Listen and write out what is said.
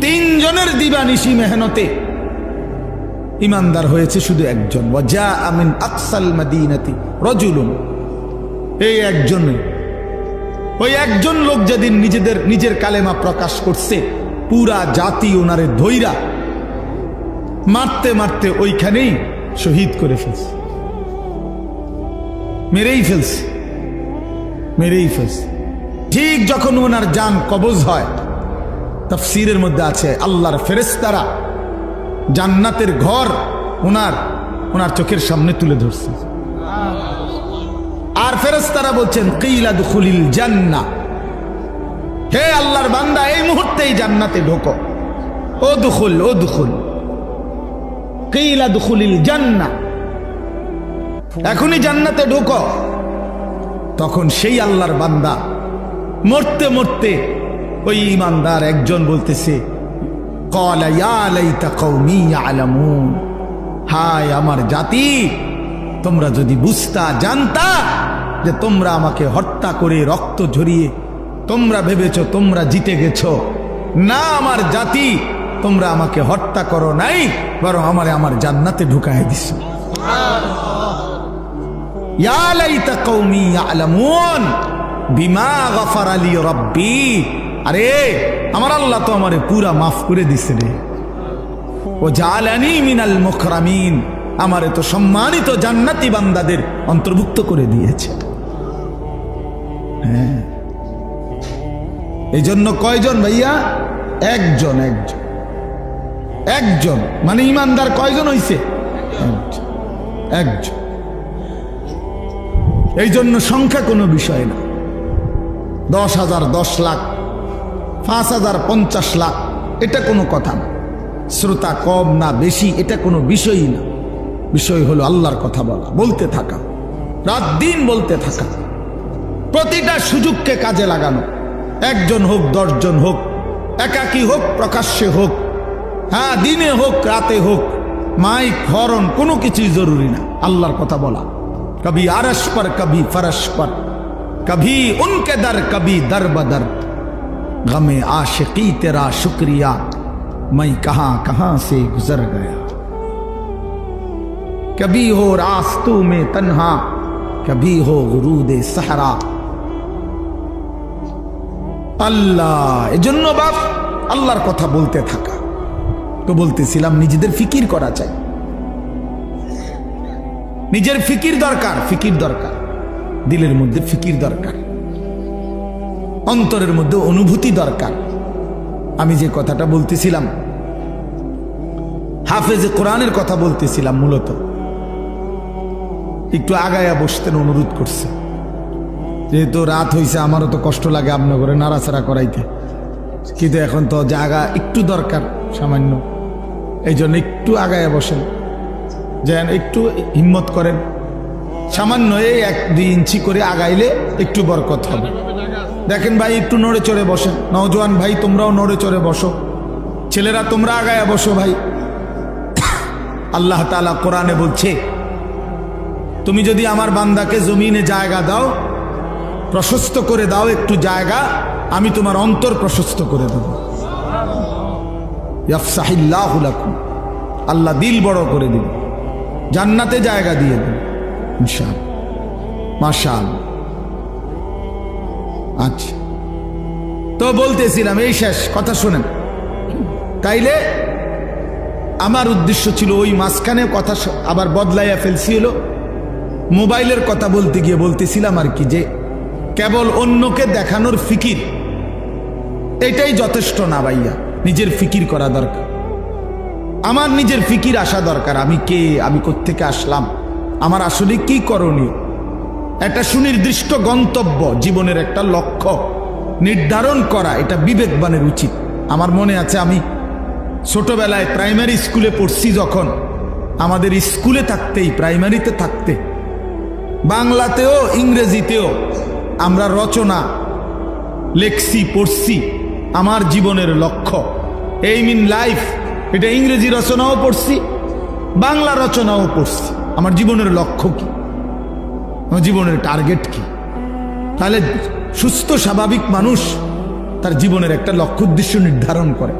তিনজনের দিবানিশি মেহনতে। ইমানদার হয়েছে শুধু একজন। ওয়াজা আমিন আকসাল মাদিনাতি রজুলুন। এই একজন। ওই একজন লোক যেদিন নিজেদের, নিজের কালেমা প্রকাশ করছে, পুরা জাতি ওনারে ধৈরা মারতে মারতে ওইখানেই শহীদ করে ফেলছে। মেরেই ফেলছে। মেরেই ফেলছে। ঠিক যখন ওনার যান কবজ হয় তফসিরের মধ্যে আছে, আল্লাহর ফেরেস্তারা জান্নাতের ঘর ওনার ওনার চোখের সামনে তুলে ধরছে। আর ফেরেস্তারা বলছেন, কিলা দুখুলিল জান্না। হে আল্লাহর বান্দা, এই মুহূর্তেই জান্নাতে ঢোকো। ও দুখুল ও দুখুল। কিলা দুখুলিল জান্না। এখনই জান্নাতে ঢোকো। তখন সেই আল্লাহর বান্দা মরতে মরতে ওই ইমানদার একজন বলতেছে। হায় আমার জাতি, তোমরা যদি বুঝতা, জানতা যে তোমরা আমাকে হত্যা করে রক্ত ঝরিয়ে, তোমরা ভেবেছো তোমরা জিতে গেছো। না আমার জাতি, তোমরা আমাকে হত্যা করো নাই, বরং আমারে আমার জান্নাতে কওমি ইয়ালামুন, বিমা গফার আলী রব্বি। আরে, আমার আল্লাহ তো আমারে পুরা মাফ করে দিছে রে। ও জালানি মিনাল মুকরামিন, আমারে তো সম্মানিত জান্নাতি বান্দাদের অন্তর্ভুক্ত করে দিয়েছে। হ্যাঁ। এই জন্য কয়জন ভাইয়া? একজন একজন। একজন। মানে ইমানদার কয়জন হইছে? একজন। এই জন্য সংখ্যা কোনো বিষয় না। দশ হাজার দশ লাখ পাঁচ হাজার পঞ্চাশ লাখ। এটা কোনো কথা না। শ্রোতা কম না বেশি, এটা কোনো বিষয়ই না। বিষয় হলো আল্লাহর কথা বলা, বলতে থাকা। রাত দিন বলতে থাকা। প্রতিটা সুযোগকে কাজে লাগানো। একজন হোক, দশজন হোক, একাকী হোক, প্রকাশ্যে হোক হ্যাঁ দিনে হোক, রাতে হোক, মাইক, হরণ, কোনো কিছুই জরুরি না। আল্লাহর কথা বলা। কবি আরস পর, কবি ফরস পর, কবি উনকে দর, কবি দর বদর غم عاشقی تیرا شکریہ، میں کہاں کہاں سے گزر گیا۔ کبھی ہو راستوں میں تنہا، کبھی ہو غرود دے سہرا اللہ یہ باپ، اللہ کتا بولتے تھا تو بولتے فکر کر چاہیے نجر فکر درکار فکر درکار۔ دلیر مدر فکر درکار۔ অন্তরের মধ্যে অনুভূতি দরকার। আমি যে কথাটা বলতেছিলাম, হাফেজে কোরআনের কথা বলতেছিলাম মূলত। একটু আগায়া বসতেন, অনুরোধ করছে। যেহেতু রাত হয়েছে আমারও তো কষ্ট লাগে আপনার করে নাড়াচাড়া করাইতে। কিন্তু এখন তো জায়গা একটু দরকার, সামান্য। এই জন্য একটু আগায়া বসেন। যেন একটু হিম্মত করেন। সামান্য এই এক দুই ইঞ্চি করে আগাইলে একটু বরকত হবে। দেখেন ভাই, একটু নড়ে চড়ে বসেন। নওজোয়ান ভাই, তোমরাও নড়ে চড়ে বসো। ছেলেরা, তোমরা আগায়া বসো ভাই। আল্লাহ তালা কোরআনে বলছে, তুমি যদি আমার বান্দাকে জমিনে জায়গা দাও, প্রশস্ত করে দাও একটু জায়গা, আমি তোমার অন্তর প্রশস্ত করে দেব। ইয়াফসাহিল্লাহুলাকুম আল্লাহ দিল বড় করে দিন জান্নাতে জায়গা দিয়ে দেন ইনশাল মাশাল আচ্ছা। তো বলতেছিলাম, এই শেষ, কথা শুনেন। তাইলে আমার উদ্দেশ্য ছিল ওই মাঝখানে কথা আবার বদলাইয়া ফেলছি হলো। মোবাইলের কথা বলতে গিয়ে বলতেছিলাম আর কি যে, কেবল অন্যকে দেখানোর ফিকির, এটাই যথেষ্ট না ভাইয়া, নিজের ফিকির করা দরকার। আমার নিজের ফিকির আসা দরকার, আমি কে, আমি কোত্থেকে আসলাম, আমার আসলে কি করণীয়? একটা সুনির্দিষ্ট গন্তব্য, জীবনের একটা লক্ষ্য। নির্ধারণ করা, এটা বিবেকবানের উচিত। আমার মনে আছে, আমি ছোটবেলায় প্রাইমারি স্কুলে পড়ছি যখন। আমাদের স্কুলে থাকতেই, প্রাইমারিতে থাকতে। বাংলাতেও, ইংরেজিতেও আমরা রচনা, লেখছি, পড়ছি। আমার জীবনের লক্ষ্য। এই মিন লাইফ এটা ইংরেজি রচনাও পড়ছি, বাংলা রচনাও পড়ছি। আমার জীবনের লক্ষ্য কি? আমার জীবনের টার্গেট কি? তাহলে সুস্থ, স্বাভাবিক মানুষ তার জীবনের একটা লক্ষ্য, উদ্দেশ্য নির্ধারণ করে।